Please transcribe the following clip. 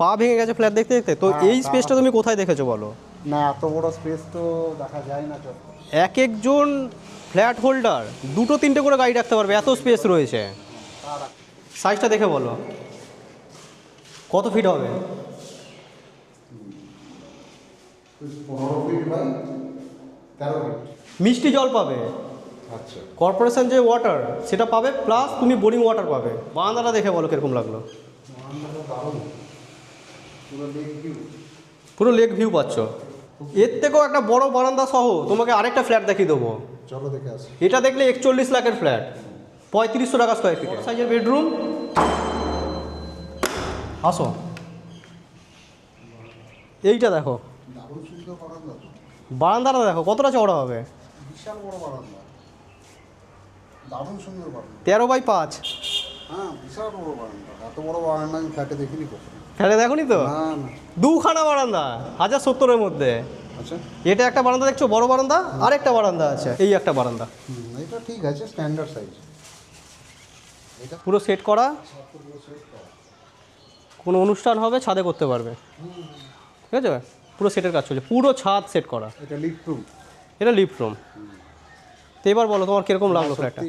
পা ভেঙে গেছে ফ্ল্যাট দেখতে দেখতে? তো হ্যাঁ, এই স্পেসটা তুমি কোথায় দেখেছ বলো? না এত বড় স্পেস তো দেখা যায় না এক একজন ফ্ল্যাট হোল্ডার দুটো তিনটে করে গাড়ি রাখতে পারবে এত স্পেস রয়েছে। সাইজটা দেখে বলো। কত ফিট হবে? মিষ্টি জল পাবে। আচ্ছা। কর্পোরেশন যে ওয়াটার সেটা পাবে প্লাস তুমি বোরিং ওয়াটার পাবে। বারান্দাটা দেখে বলো কীরকম লাগল। পুরো লেক ভিউ পুরো পাচ্ছ। এর থেকেও একটা বড় বারান্দা সহ তোমাকে আরেকটা ফ্ল্যাট দেখিয়ে দেবো। চলো দেখে আসি। এটা দেখলে একচল্লিশ লাখের ফ্ল্যাট পঁয়ত্রিশশো টাকা স্কোয়ার ফিট সাইজের বেডরুম আসো। এইটা দেখো। বারান্দাটা দেখো কতটা চওড়া হবে? বিশাল বড় বারান্দা। দারুণ সুন্দর বারান্দা। তেরো বাই পাঁচ। হ্যাঁ বিশাল বড় বারান্দা। এত বড় বারান্দা আমি ফ্ল্যাটে দেখিনি কখনো। ফ্ল্যাটে দেখোনি তো? দুখানা বারান্দা হাজার সত্তরের মধ্যে। আচ্ছা। এটা একটা বারান্দা দেখছ? বড় বারান্দা আর একটা বারান্দা আছে এই একটা বারান্দা। এটা ঠিক আছে স্ট্যান্ডার্ড সাইজ এটা পুরো সেট করা? কোনো অনুষ্ঠান হবে ছাদে করতে পারবে। ঠিক আছে? পুরো সেটের কাজ চলছে পুরো ছাদ সেট করা। এটা লিফট রুম এটা লিফট রুম তো এবার বলো তোমার কীরকম লাগল ফ্ল্যাটটা